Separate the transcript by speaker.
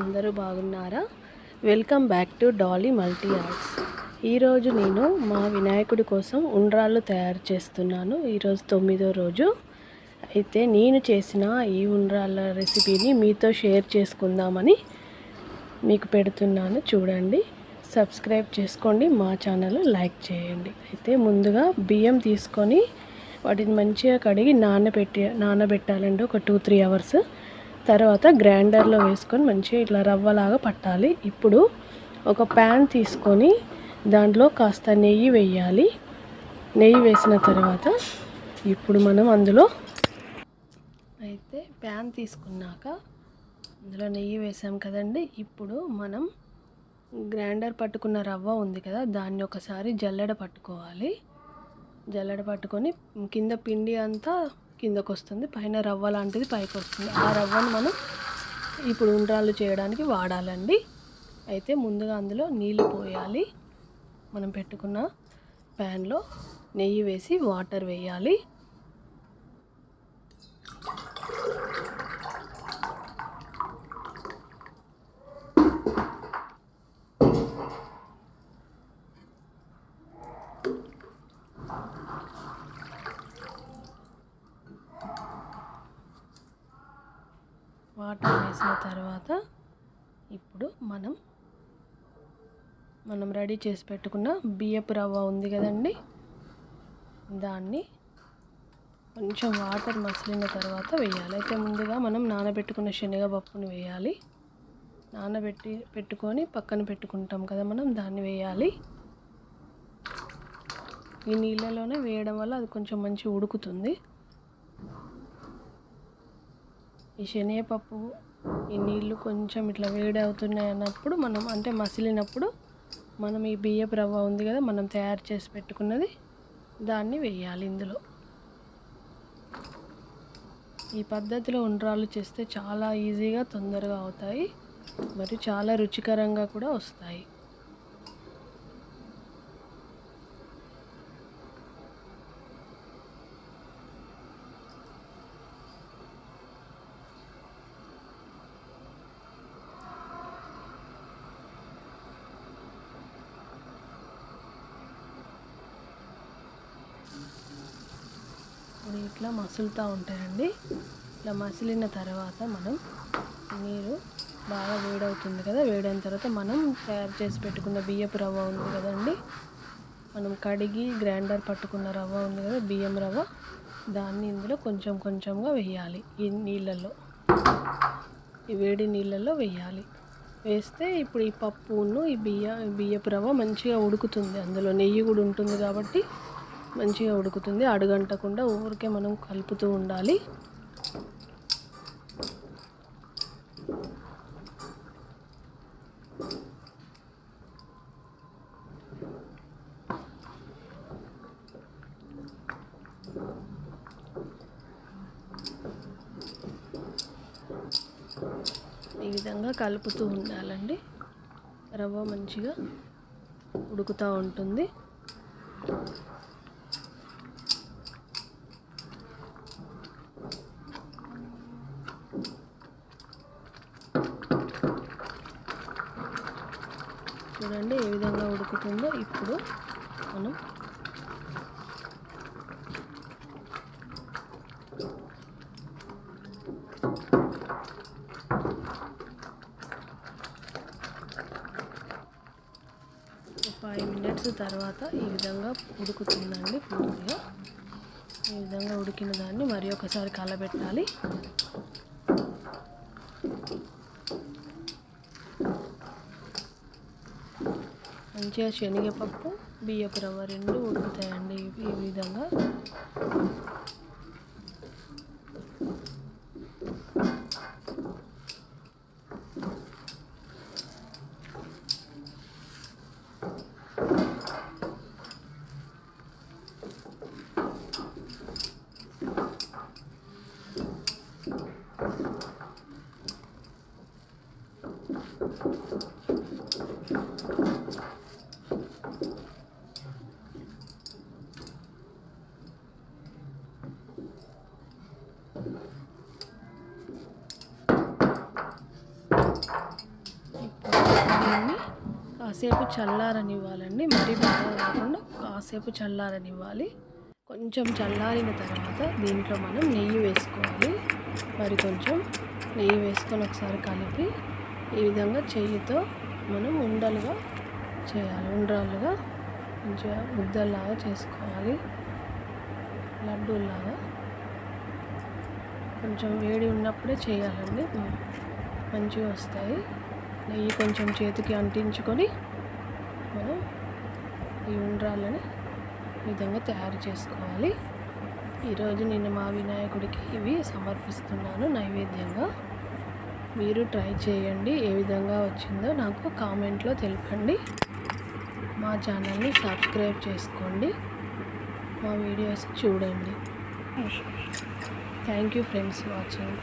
Speaker 1: అందరూ బాగున్నారా? Welcome back to Dolly multi arts. ఈరోజు నేను మా వినాయకుడి కోసం ఉండ్రాళ్ళు తయారు చేస్తున్నాను. ఈరోజు తొమ్మిదో రోజు. అయితే నేను చేసిన ఈ ఉండ్రాళ్ళ రెసిపీని మీతో షేర్ చేసుకుందామని మీకు పెడుతున్నాను. చూడండి. సబ్స్క్రైబ్ చేసుకోండి. మా ఛానల్ లైక్ చేయండి. అయితే ముందుగా బియ్యం తీసుకొని వాటిని మంచిగా కడిగి నానబెట్టి నానబెట్టాలండి. ఒక టూ త్రీ అవర్స్. తర్వాత గ్రైండర్లో వేసుకొని మంచిగా ఇట్లా రవ్వలాగా పట్టాలి. ఇప్పుడు ఒక ప్యాన్ తీసుకొని దాంట్లో కాస్త నెయ్యి వేయాలి. నెయ్యి వేసిన తర్వాత ఇప్పుడు మనం అందులో అయితే ప్యాన్ తీసుకున్నాక అందులో నెయ్యి వేసాం కదండి. ఇప్పుడు మనం గ్రైండర్ పట్టుకున్న రవ్వ ఉంది కదా దాన్ని ఒకసారి జల్లెడ పట్టుకోవాలి. జల్లెడ పట్టుకొని కింద పిండి అంతా కిందకు వస్తుంది పైన రవ్వ లాంటిది పైకి వస్తుంది ఆ రవ్వను మనం ఇప్పుడు ఉండ్రాళ్ళు చేయడానికి వాడాలండి. అయితే ముందుగా అందులో నీళ్ళు పోయాలి. మనం పెట్టుకున్న ప్యాన్లో నెయ్యి వేసి వాటర్ వేయాలి వాటర్ వేసిన తర్వాత ఇప్పుడు మనం మనం రెడీ చేసి పెట్టుకున్న బియ్యపు రవ్వ ఉంది కదండి. దాన్ని కొంచెం వాటర్ మసిలిన తర్వాత వేయాలి. అయితే ముందుగా మనం నానబెట్టుకున్న శనగపప్పును వేయాలి. నానబెట్టి పెట్టుకొని పక్కన పెట్టుకుంటాం కదా మనం దాన్ని వేయాలి. ఈ నీళ్ళలోనే వేయడం వల్ల అది కొంచెం మంచిగా ఉడుకుతుంది. ఈ శనగపప్పు ఈ నీళ్ళు కొంచెం ఇట్లా వేడి అవుతున్నాయి అన్నప్పుడు మనం అంటే మసిలినప్పుడు మనం ఈ బియ్యపు రవ్వ ఉంది కదా మనం తయారు చేసి పెట్టుకున్నది దాన్ని వేయాలి ఇందులో. ఈ పద్ధతిలో ఉండ్రాలు చేస్తే చాలా ఈజీగా తొందరగా అవుతాయి మరియు చాలా రుచికరంగా కూడా వస్తాయి. ఇప్పుడు ఇట్లా మసులుతూ ఉంటాయండి ఇట్లా మసిలిన తర్వాత మనం నీరు బాగా వేడవుతుంది కదా వేడైన తర్వాత మనం తయారు చేసి పెట్టుకున్న బియ్యపు రవ్వ ఉంది కదండి. మనం కడిగి గ్రైండర్ పట్టుకున్న రవ్వ ఉంది కదా బియ్యం రవ్వ. దాన్ని ఇందులో కొంచెం కొంచెంగా వేయాలి ఈ నీళ్ళల్లో. ఈ వేడి నీళ్ళల్లో వేయాలి. వేస్తే ఇప్పుడు ఈ పప్పును ఈ బియ్య బియ్యపు రవ్వ మంచిగా ఉడుకుతుంది. అందులో నెయ్యి కూడా ఉంటుంది కాబట్టి మంచిగా ఉడుకుతుంది. అడుగంటకుండా ఊరికే మనం కలుపుతూ ఉండాలి. ఈ విధంగా కలుపుతూ ఉండాలండి. రవ్వ మంచిగా ఉడుకుతూ ఉంటుంది. చూడండి ఏ విధంగా ఉడుకుతుందో ఇప్పుడు మనం ఫైవ్ మినిట్స్ తర్వాత ఈ విధంగా ఉడుకుతుందండి పూర్తిగా. ఈ విధంగా ఉడికిన దాన్ని మరి ఒకసారి కలబెట్టాలి. మంచిగా శనగపప్పు బియ్యపు రవ్వ రెండు ఉడుకుతాయండి ఈ విధంగా. కాసేపు చల్లారనివ్వాలండి. మరీ బాగా కాకుండా కాసేపు చల్లారనివ్వాలి. కొంచెం చల్లారిన తర్వాత దీంట్లో మనం నెయ్యి వేసుకోవాలి. మరి కొంచెం నెయ్యి వేసుకొని ఒకసారి కలిపి ఈ విధంగా చెయ్యితో మనం ఉండలుగా చేయాలి. ఉండ్రాలుగా మంచిగా ముద్దల్లాగా చేసుకోవాలి. లడ్డూలాగా కొంచెం వేడి ఉన్నప్పుడే చేయాలండి. మంచిగా వస్తాయి. నెయ్యి కొంచెం చేతికి అంటించుకొని మనం ఈ ఉండ్రాలని ఈ విధంగా తయారు చేసుకోవాలి. ఈరోజు నేను మా వినాయకుడికి ఇవి సమర్పిస్తున్నాను నైవేద్యంగా. మీరు ట్రై చేయండి ఏ విధంగా వచ్చిందో నాకు కామెంట్లో తెలపండి. మా ఛానల్ని సబ్స్క్రైబ్ చేసుకోండి. మా వీడియోస్ చూడండి. Thank you friends watching.